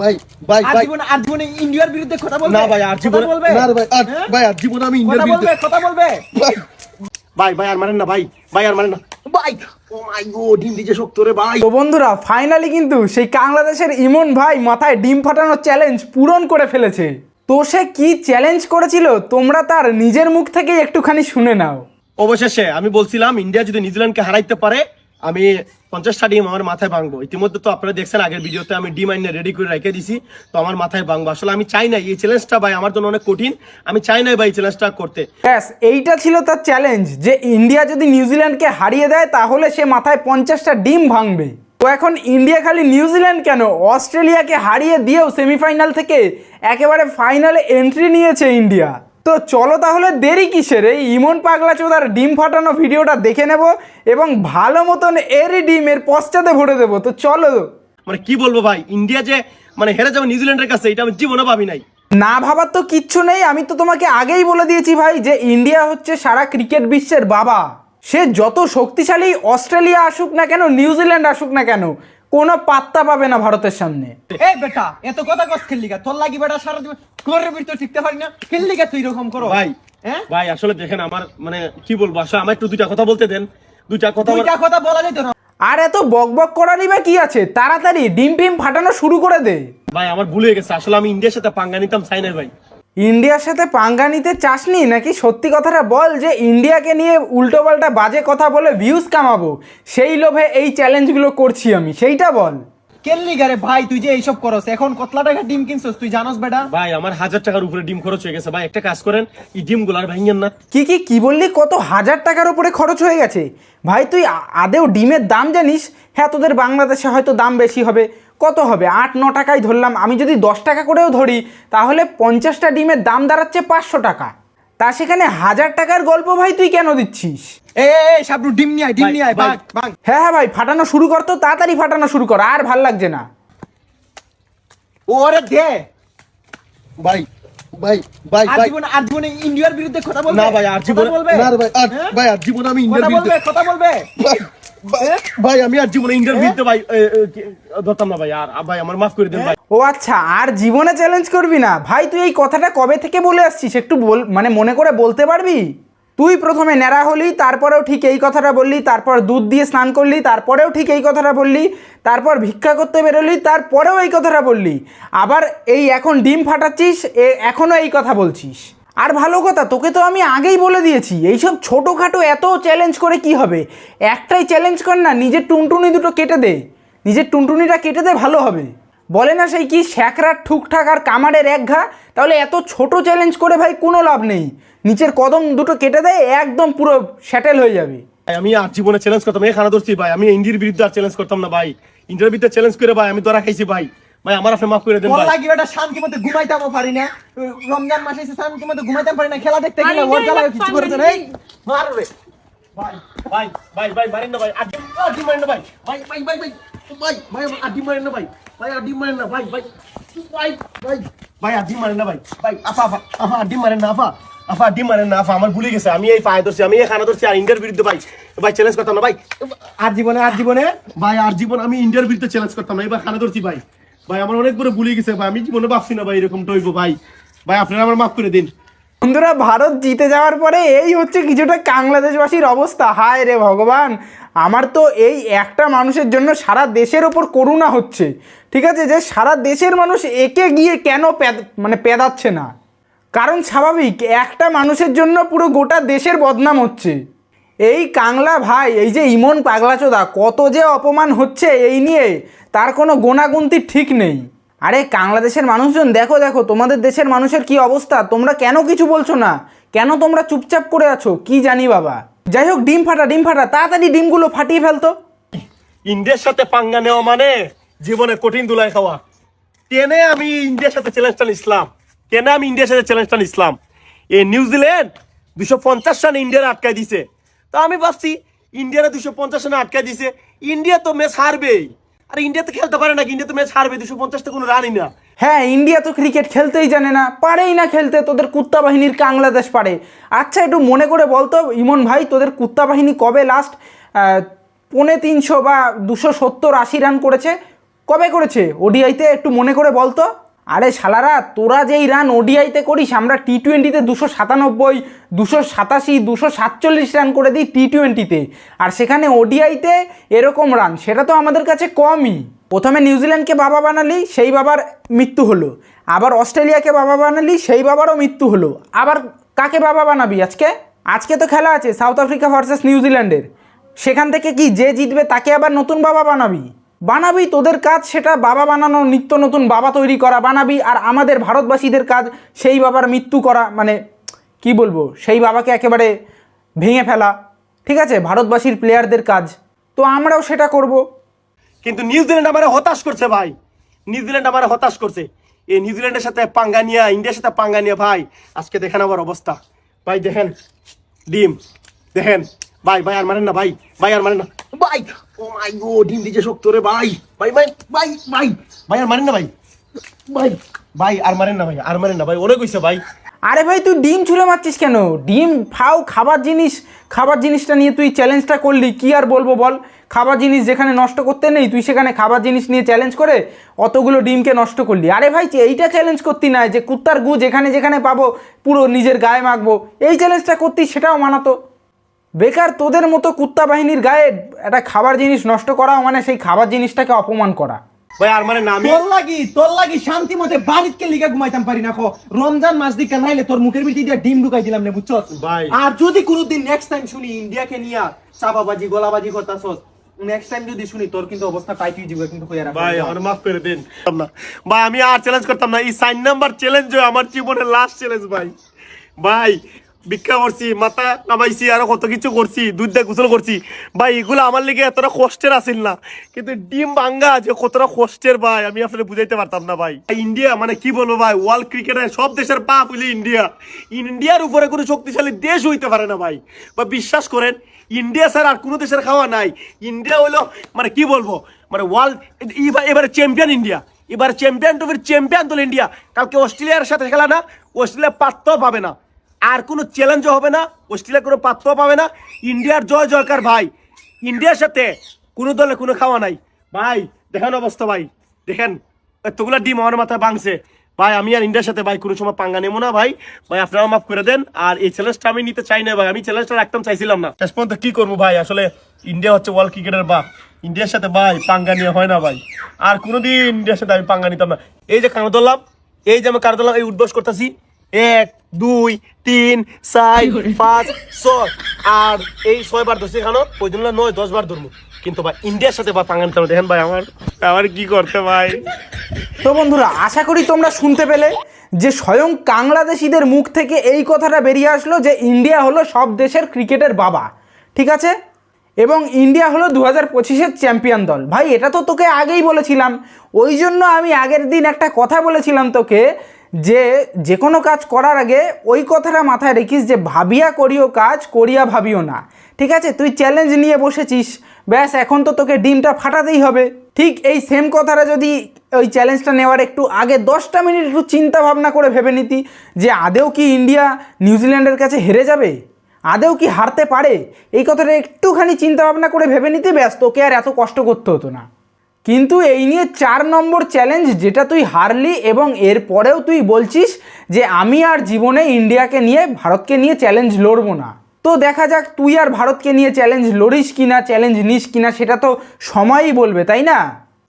ভাই ভাই ভাই। জীবনে আর জীবনে ইন্ডিয়ার বিরুদ্ধে কথা বলবে? না ভাই আর জীবনে বলবে? না ভাই আর? ভাই আর জীবনে আমি ইন্ডিয়ার বিরুদ্ধে কথা বলবে? ভাই। ভাই ভাই আর মারেন না ভাই ভাই আর মারেন না। ভাই ও মাই গো ডিম দিছে শক্ত রে ভাই। তো বন্ধুরা ফাইনালি কিন্তু সেই বাংলাদেশের ইমন ভাই মাথায় ডিম ফাটানোর চ্যালেঞ্জ পূরণ করে ফেলেছে। তো সে কি চ্যালেঞ্জ করেছিল তোমরা তার নিজের মুখ থেকেই একটুখানি শুনে নাও। অবশেষে আমি বলছিলাম ইন্ডিয়া যদি নিউজিল্যান্ডকে হারাইতে পারে আমি পঞ্চাশটা ডিম আমার মাথায় ভাঙবো। ইতিমধ্যে তো আপনারা দেখছেন, আগের ভিডিওতে আমি ডিম আইনে রেডি করে রেখে দিছি, তো আমার মাথায় ভাঙবো। আসলে আমি চাই না, এই চ্যালেঞ্জটা ভাই আমার জন্য অনেক কঠিন। আমি চাই না ভাই এই চ্যালেঞ্জটা করতে। ব্যাস এইটা ছিল তার চ্যালেঞ্জ যে ইন্ডিয়া যদি নিউজিল্যান্ডকে হারিয়ে দেয়, তাহলে সে মাথায় পঞ্চাশটা ডিম ভাঙবে। তো এখন ইন্ডিয়া খালি নিউজিল্যান্ড কেন? অস্ট্রেলিয়াকে হারিয়ে দিয়েও সেমিফাইনাল থেকে একেবারে ফাইনালে এন্ট্রি নিয়েছে ইন্ডিয়া তো চলো তাহলে দেরি কিসের? এই ইমন পাগলা চোদার ডিম ফাটানো ভিডিওটা দেখে নেব এবং ভালো মতন এরই ডিম এর পশ্চাতে ভরে দেবো। তো চলো। মানে কি বলব ভাই ইন্ডিয়া যে মানে হেরে যাবে নিউজিল্যান্ডের কাছে এটা আমি জীবনে ভাবি নাই। না ভাবার তো কিচ্ছু নেই আমি তো তোমাকে আগেই বলে দিয়েছি ভাই যে ইন্ডিয়া হচ্ছে সারা ক্রিকেট বিশ্বের বাবা। সে যত শক্তিশালী অস্ট্রেলিয়া আসুক না কেন নিউজিল্যান্ড আসুক না কেন কোনো পাত্তা পাবে না ভারতের সামনে। এই বেটা এত কথা কস খেললি গা তোর লাগি বেটা সারা জীবন ঘরের ভিতর ঠিকতে পারি না। খেললি গা তুই এরকম করো। ভাই হ্যাঁ? ভাই আসলে দেখেন আমার মানে কি বলব আসলে আমার একটু দুইটা কথা বলতে দেন। দুইটা কথা দুইটা কথা বলা যেত না। আর এত বক বক করারই বা কি আছে? তাড়াতাড়ি ডিম ফিম ফাটানো শুরু করে দে। ভাই আমার ভুল হয়ে গেছে। আসলে আমি ইন্ডিয়ার সাথে পাঙ্গা নিতাম চাই না ভাই। ইন্ডিয়ার সাথে পাঙ্গা নিতে চাসনি? নাকি সত্যি কথাটা বল যে ইন্ডিয়াকে নিয়ে উল্টোপাল্টা বাজে কথা বলে ভিউজ কামাবো? সেই লোভে এই চ্যালেঞ্জগুলো করছি আমি। সেইটা বল। কেললি গারে ভাই তুই যে এইসব করস এখন কতলা টাকা ডিম কিনছস তুই জানোস বেটা? ভাই আমার হাজার টাকার উপরে ডিম খরচ হয়ে গেছে। ভাই একটা কাজ করেন এই ডিমগুলার ভাঙেন না। কি কি কি বললি? কত হাজার টাকার উপরে খরচ হয়ে গেছে? ভাই তুই আদেও ডিমের দাম জানিস? হ্যাঁ তোদের বাংলাদেশে হয়তো দাম বেশি হবে। কত হবে? আট ন টাকাই ধরলাম। আমি যদি দশ টাকা করেও ধরি তাহলে পঞ্চাশটা ডিমের দাম দাঁড়াচ্ছে পাঁচশো টাকা। তা সেখানে হাজার টাকার গল্প ভাই তুই কেন দিচ্ছিস? এ সাবরু ডিম নিয়ে আয় ডিম ভাই, নিয়ে আয় ভাই। ভাগ ভাগ। হ্যাঁ হ্যাঁ ভাই ফাটানো শুরু কর তো তাড়াতাড়ি ফাটানো শুরু কর আর ভালো লাগছে না। ওরে দে। ভাই ভাই ভাই ভাই। জীবনে আর জীবনে ইন্ডিয়ার বিরুদ্ধে কথা বলবে? না ভাই আর জীবনে বলবে? না ভাই আর হ্যাঁ? ভাই আর জীবনে আমি কথা ইন্ডিয়ার বলবে বিরুদ্ধে কথা বলবে। ভাই, আমি আর জীবনে ইন্ডিয়ার বিরুদ্ধে ভাই ধরতাম না ভাই আর আর ভাই আমার মাফ করে দেন ভাই। ও আচ্ছা আর জীবনে চ্যালেঞ্জ করবি না? ভাই, তুই এই কথাটা কবে থেকে বলে আসছিস? একটু বল মানে মনে করে বলতে পারবি? তুই প্রথমে ন্যাড়া হলি, তারপরেও ঠিক এই কথাটা বললি, তারপর দুধ দিয়ে স্নান করলি, তারপরেও ঠিক এই কথাটা বললি, তারপর ভিক্ষা করতে বেরোলি, তারপরেও এই কথাটা বললি। আবার এই এখন ডিম ফাটাচ্ছিস, এ এখনও এই কথা বলছিস। আর ভালো কথা, তোকে তো আমি আগেই বলে দিয়েছি, এইসব ছোটোখাটো এত চ্যালেঞ্জ করে কি হবে? একটাই চ্যালেঞ্জ কর না, নিজের টুনটুনি দুটো কেটে দে। নিজের টুনটুনিটা কেটে দে, ভালো হবে। বলে না সেই কি স্যাকরার ঠুকঠাক আর কামারের এক ঘা? তাহলে এত ছোট চ্যালেঞ্জ করে ভাই কোনো লাভ নেই। নিচের কদম দুটো কেটে দেয় একদম পুরো স্যাটেল হয়ে যাবে। আমি আর জীবনে চ্যালেঞ্জ করতাম এখানে ধরছি ভাই। আমি ইন্ডিয়ার বিরুদ্ধে আর চ্যালেঞ্জ করতাম না ভাই। ইন্ডিয়ার বিরুদ্ধে চ্যালেঞ্জ করে ভাই আমি ধরা খাইছি ভাই। ভাই আমার আপনি মাফ করে দেন ভাই। লাগি বেটা শান্তি মতো ঘুমাইতামও পারি না। রমজান মাসে এসে শান্তি মতো ঘুমাইতাম পারি না খেলা দেখতে গেলে ওর জ্বালায় কিছু করছে না। এই, মার রে। ভাই ভাই ভাই ভাই মারেন না ভাই। মারেন না ভাই। ভাই ভাই ভাই ভাই ভাই মারেন না ভাই। ভাই আর ডিম মারেন না ভাই ভাই। ভাই ভাই। ভাই আর ডিম মারেন না ভাই। ভাই আফা আফা আফা ডিম মারেন না আফা। আফা আর ডিম মারেন না আফা আমার ভুলে গেছে। আমি এই পায়ে ধরছি আমি এই খানা ধরছি আর ইন্ডিয়ার বিরুদ্ধে ভাই। ভাই চ্যালেঞ্জ করতাম না ভাই। আর জীবনে আর জীবনে? ভাই আর জীবন আমি ইন্ডিয়ার বিরুদ্ধে চ্যালেঞ্জ করতাম না এবার খানা ধরছি ভাই। ভাই আমার অনেক বড় ভুলে গেছে ভাই। আমি জীবনে ভাবছি না ভাই এরকম টইব ভাই। ভাই আপনারা আমার মাফ করে দিন। বন্ধুরা, ভারত জিতে যাওয়ার পরে এই হচ্ছে কিছুটা বাংলাদেশবাসীর অবস্থা। হায় রে ভগবান! আমার তো এই একটা মানুষের জন্য সারা দেশের ওপর করুণা হচ্ছে। ঠিক আছে, যে সারা দেশের মানুষ একে গিয়ে কেন মানে পেদাচ্ছে না? কারণ স্বাভাবিক, একটা মানুষের জন্য পুরো গোটা দেশের বদনাম হচ্ছে। এই কাংলা ভাই, এই যে ইমন পাগলাচোদা, কত যে অপমান হচ্ছে এই নিয়ে, তার কোনো গোনাগুন্তি ঠিক নেই। আরে বাংলাদেশের মানুষজন, দেখো দেখো, তোমাদের দেশের মানুষের কি অবস্থা? তোমরা কেন কিছু বলছো না? কেন তোমরা চুপচাপ করে আছো? কি জানি বাবা। যাই হোক, ডিম ফাটা ডিম ফাটা, তাড়াতাড়ি ডিমগুলো ফাটিয়ে ফেলতো ইন্ডিয়ার সাথে পাঙ্গা নেওয়া মানে জীবনে কঠিন দুলাই খাওয়া। কেনে আমি ইন্ডিয়ার সাথে চ্যালেঞ্জটা ইসলাম? কেনে আমি ইন্ডিয়ার সাথে চ্যালেঞ্জটা ইসলাম? এ নিউজিল্যান্ড দুশো পঞ্চাশ রান ইন্ডিয়ার আটকায় দিছে। তা আমি ভাবছি, ইন্ডিয়ারা দুশো পঞ্চাশ রান আটকায় দিছে। ইন্ডিয়া তো ম্যাচ হারবেই। আর ইন্ডিয়া তো খেলতে পারে না ইন্ডিয়া তো ম্যাচ হারবে, দুশো পঞ্চাশটা কোনো রানই না। হ্যাঁ ইন্ডিয়া তো ক্রিকেট খেলতেই জানে না। পারেই না খেলতে, তোদের কুত্তা বাহিনীর কাংলাদেশ পারে। আচ্ছা একটু মনে করে বলতো, ইমন ভাই, তোদের কুত্তা বাহিনী কবে লাস্ট পৌনে তিনশো বা দুশো সত্তর আশি রান করেছে? কবে করেছে? ওডিআইতে একটু মনে করে বলতো। আরে শালারা, তোরা যেই রান ওডিআইতে করিস, আমরা টি টোয়েন্টিতে দুশো সাতানব্বই, দুশো সাতাশি, দুশো সাতচল্লিশ রান করে দিই টি টোয়েন্টিতে আর সেখানে ওডিআইতে এরকম রান সেটা তো আমাদের কাছে কমই। প্রথমে নিউজিল্যান্ডকে বাবা বানালি, সেই বাবার মৃত্যু হলো। আবার অস্ট্রেলিয়াকে বাবা বানালি, সেই বাবারও মৃত্যু হলো। আবার কাকে বাবা বানাবি আজকে? আজকে তো খেলা আছে সাউথ আফ্রিকা ভার্সেস নিউজিল্যান্ডের সেখান থেকে কি যে জিতবে, তাকে আবার নতুন বাবা বানাবি? বানাবি তোদের কাজ সেটা বাবা বানানো, নিত্য নতুন বাবা তৈরি করা, বানাবি আর আমাদের ভারতবাসীদের কাজ সেই বাবার মৃত্যু করা মানে কি বলব, সেই বাবাকে একেবারে ভেঙে ফেলা, ঠিক আছে? ভারতবাসীর প্লেয়ারদের কাজ। তো আমরাও সেটা করব। কিন্তু নিউজিল্যান্ড আমার হতাশ করছে ভাই। নিউজিল্যান্ড আমার হতাশ করছে। এই নিউজিল্যান্ডের সাথে পাঙ্গা নিয়ে, ইন্ডিয়ার সাথে পাঙ্গা নিয়ে, ভাই, আজকে দেখেন আমার অবস্থা। ভাই, দেখেন, ডিম, দেখেন। ভাই ভাই, আর মারেন না, ভাই ভাই, আর মারেন না। ভাই ও মাই গো ডিম দিছে শক্ত রে ভাই। ভাই ভাই ভাই ভাই ভাই আর মারেন না ভাই। ভাই। ভাই আর মারেন না ভাই আর মারেন না ভাই অনেক হইছে ভাই। আরে ভাই তুই ডিম ছুঁড়ে মারছিস কেন? ডিম ফাও খাবার জিনিস খাবার জিনিসটা নিয়ে তুই চ্যালেঞ্জটা করলি কি আর বলব বল? খাবার জিনিস যেখানে নষ্ট করতে নেই তুই সেখানে খাবার জিনিস নিয়ে চ্যালেঞ্জ করে অতগুলো ডিমকে নষ্ট করলি। আরে ভাই এইটা চ্যালেঞ্জ করতি না যে কুত্তার গু যেখানে যেখানে পাবো পুরো নিজের গায়ে মাখবো। এই চ্যালেঞ্জটা করতি সেটাও মানাতো। বেকার তোদের মতো কুত্তা বাহিনীর গায়ে একটা খাবার জিনিস নষ্ট করা মানে সেই খাবার জিনিসটাকে অপমান করা। ভাই আর মারেন না আমি তোর লাগি তোর লাগি শান্তি মতে বাড়িতে লিগা ঘুমাইতাম পারি না খো রমজান মাস দিকে নাইলে তোর মুখের ভিতরে দিয়া ডিম ঢুকাই দিলাম নে বুঝছস? ভাই। আর যদি কোনোদিন নেক্সট টাইম শুনি ইন্ডিয়াকে নিয়া চাপাবাজি গোলাবাজি করতাছস নেক্সট টাইম যদি শুনি তোর কিন্তু অবস্থা টাইট হয়ে যাবে কিন্তু রাখ ভাই আমার মাফ করে দিন। না ভাই আমি আর চ্যালেঞ্জ করতাম না এই সাইন নাম্বার চ্যালেঞ্জ আমার জীবনের লাস্ট চ্যালেঞ্জ ভাই। ভাই ভিক্ষা করছি, মাথা নামাইছি, আরও কত কিছু করছি, দুধ দিয়ে গোসল করছি। ভাই, এগুলো আমার লিগে এতটা কষ্টের আসিল না। কিন্তু ডিম ভাঙ্গা যে কতটা কষ্টের ভাই, আমি আসলে বুঝাইতে পারতাম না ভাই। ইন্ডিয়া মানে কি বলব ভাই ওয়ার্ল্ড ক্রিকেটের সব দেশের পা হইলে ইন্ডিয়া। ইন্ডিয়ার উপরে কোনো শক্তিশালী দেশ হইতে পারে না ভাই। বা বিশ্বাস করেন, ইন্ডিয়া স্যার আর কোনো দেশের খাওয়া নাই। ইন্ডিয়া হইল মানে কি বলব মানে ওয়ার্ল্ড এবারে চ্যাম্পিয়ন ইন্ডিয়া। এবার চ্যাম্পিয়ন ট্রফির চ্যাম্পিয়ন দল ইন্ডিয়া। কালকে অস্ট্রেলিয়ার সাথে খেলা না, অস্ট্রেলিয়া পাত্তাও পাবে না। আর কোনো চ্যালেঞ্জও হবে না অস্ট্রেলিয়া কোনো পাত্তাও পাবে না। ইন্ডিয়ার জয় জয়কার ভাই। ইন্ডিয়ার সাথে কোনো দলে কোনো খাওয়া নাই। ভাই, দেখেন অবস্থা ভাই। দেখেন এতগুলা ডিম আমার মাথায় ভাঙছে। ভাই, আমি আর ইন্ডিয়ার সাথে ভাই কোনো সময় পাঙ্গা নেব না ভাই। ভাই আপনারা মাফ করে দেন। আর এই চ্যালেঞ্জটা আমি নিতে চাই না ভাই। আমি চ্যালেঞ্জটা রাখতাম চাইছিলাম না। শেষ পর্যন্ত কি করব ভাই? আসলে ইন্ডিয়া হচ্ছে ওয়ার্ল্ড ক্রিকেটের বাপ। ইন্ডিয়ার সাথে ভাই পাঙ্গা নিয়ে হয় না ভাই। আর কোনোদিন ইন্ডিয়ার সাথে আমি পাঙ্গা নিতাম না। এই যে কানো ধরলাম এই যে আমি কানো ধরলাম এই উদ্বোস করতেছি। এক দুই তিন চার পাঁচ ছয়। আর এই ছয় বার ধরছি কেন? ওই জন্য নয় দশ বার ধরবো। কিন্তু ভাই ইন্ডিয়ার সাথে বা পাঙ্গা নিতাম না। দেখেন ভাই আমার আমার কি করতে ভাই? তো বন্ধুরা আশা করি তোমরা শুনতে পেলে যে স্বয়ং বাংলাদেশিদের মুখ থেকে এই কথাটা বেরিয়ে আসলো যে ইন্ডিয়া হলো সব দেশের ক্রিকেটের বাবা। ঠিক আছে? এবং ইন্ডিয়া হলো দু হাজার পঁচিশের চ্যাম্পিয়ন দল। ভাই এটা তো তোকে আগেই বলেছিলাম। ওই জন্য আমি আগের দিন একটা কথা বলেছিলাম তোকে যে যে কোনো কাজ করার আগে ওই কথাটা মাথায় রেখিস যে ভাবিয়া করিও কাজ, করিয়া ভাবিও না। ঠিক আছে? তুই চ্যালেঞ্জ নিয়ে বসেছিস। ব্যাস, এখন তো তোকে ডিমটা ফাটাতেই হবে। ঠিক এই সেম কথাটা যদি ওই চ্যালেঞ্জটা নেওয়ার একটু আগে দশটা মিনিট একটু চিন্তা ভাবনা করে ভেবে নিতি যে আদেও কি ইন্ডিয়া নিউজিল্যান্ডের কাছে হেরে যাবে? আদেও কি হারতে পারে? এই কথাটা একটুখানি চিন্তা ভাবনা করে ভেবে নিতে ব্যাস, তোকে আর এত কষ্ট করতে হতো না। কিন্তু এই নিয়ে চার নম্বর চ্যালেঞ্জ যেটা তুই হারলি এবং এরপরেও তুই বলছিস যে আমি আর জীবনে ইন্ডিয়াকে নিয়ে ভারতকে নিয়ে চ্যালেঞ্জ লড়বো না। তো দেখা যাক তুই আর ভারতকে নিয়ে চ্যালেঞ্জ লড়িস কিনা চ্যালেঞ্জ নিস কিনা, সেটা তো সময়ই বলবে, তাই না?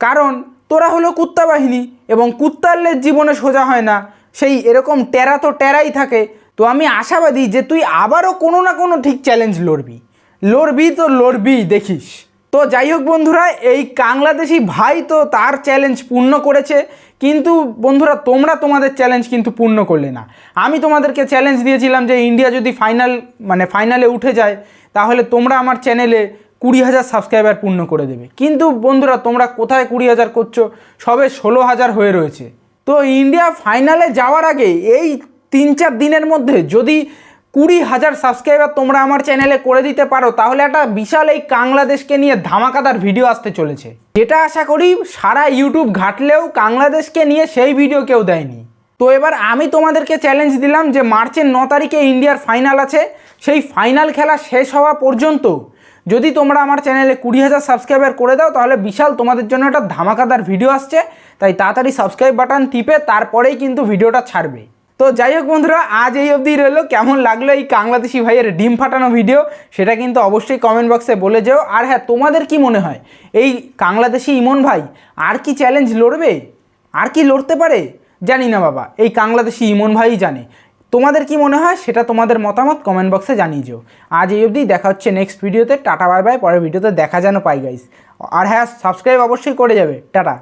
কারণ তোরা হলো কুত্তা বাহিনী এবং কুত্তারলের জীবনে সোজা হয় না। সেই এরকম টেরা তো টেরাই থাকে। তো আমি আশাবাদী যে তুই আবারও কোনো না কোনো ঠিক চ্যালেঞ্জ লড়বি। লড়বি তো লড়বি দেখিস। তো যাই হোক বন্ধুরা, এই বাংলাদেশি ভাই তো তার চ্যালেঞ্জ পূর্ণ করেছে। কিন্তু বন্ধুরা, তোমরা তোমাদের চ্যালেঞ্জ কিন্তু পূর্ণ করলে না। আমি তোমাদেরকে চ্যালেঞ্জ দিয়েছিলাম যে ইন্ডিয়া যদি ফাইনাল মানে ফাইনালে উঠে যায়, তাহলে তোমরা আমার চ্যানেলে কুড়ি হাজার সাবস্ক্রাইবার পূর্ণ করে দেবে। কিন্তু বন্ধুরা, তোমরা কোথায় কুড়ি হাজার করছ? সবে ষোলো হাজার হয়ে রয়েছে। তো ইন্ডিয়া ফাইনালে যাওয়ার আগে এই তিন চার দিনের মধ্যে যদি কুড়ি হাজার সাবস্ক্রাইবার তোমরা আমার চ্যানেলে করে দিতে পারো, তাহলে একটা বিশাল এই কাংলাদেশকে নিয়ে ধামাকাদার ভিডিও আসতে চলেছে। যেটা আশা করি সারা ইউটিউব ঘাটলেও কাংলাদেশকে নিয়ে সেই ভিডিও কেউ দেয়নি। তো এবার আমি তোমাদেরকে চ্যালেঞ্জ দিলাম যে মার্চের ন তারিখে ইন্ডিয়ার ফাইনাল আছে, সেই ফাইনাল খেলা শেষ হওয়া পর্যন্ত যদি তোমরা আমার চ্যানেলে কুড়ি হাজার সাবস্ক্রাইবার করে দাও, তাহলে বিশাল তোমাদের জন্য একটা ধামাকাদার ভিডিও আসছে। তাই তাড়াতাড়ি সাবস্ক্রাইব বাটন টিপে তারপরেই কিন্তু ভিডিওটা ছাড়বে। তো যাই হোক বন্ধুরা, আজ এই অবধি রইল। কেমন লাগল এই বাংলাদেশি ভাইয়ের ডিম ফাটানো ভিডিও সেটা কিন্তু অবশ্যই কমেন্ট বক্সে বলে যেও। আর হ্যাঁ তোমাদের কি মনে হয়? এই কাংলাদেশি ইমন ভাই, আর কি চ্যালেঞ্জ লড়বে? আর কি লড়তে পারে? জানি না বাবা, এই বাংলাদেশি ইমন ভাই জানে। তোমাদের কি মনে হয়? সেটা তোমাদের মতামত কমেন্ট বক্সে জানিয়ে যেও। আজ এই অবধি দেখা হচ্ছে নেক্সট ভিডিওতে টাটা বাই বাই পরের ভিডিওতে দেখা যেন পাই গাইস আর হ্যাঁ সাবস্ক্রাইব অবশ্যই করে যাবে। টাটা।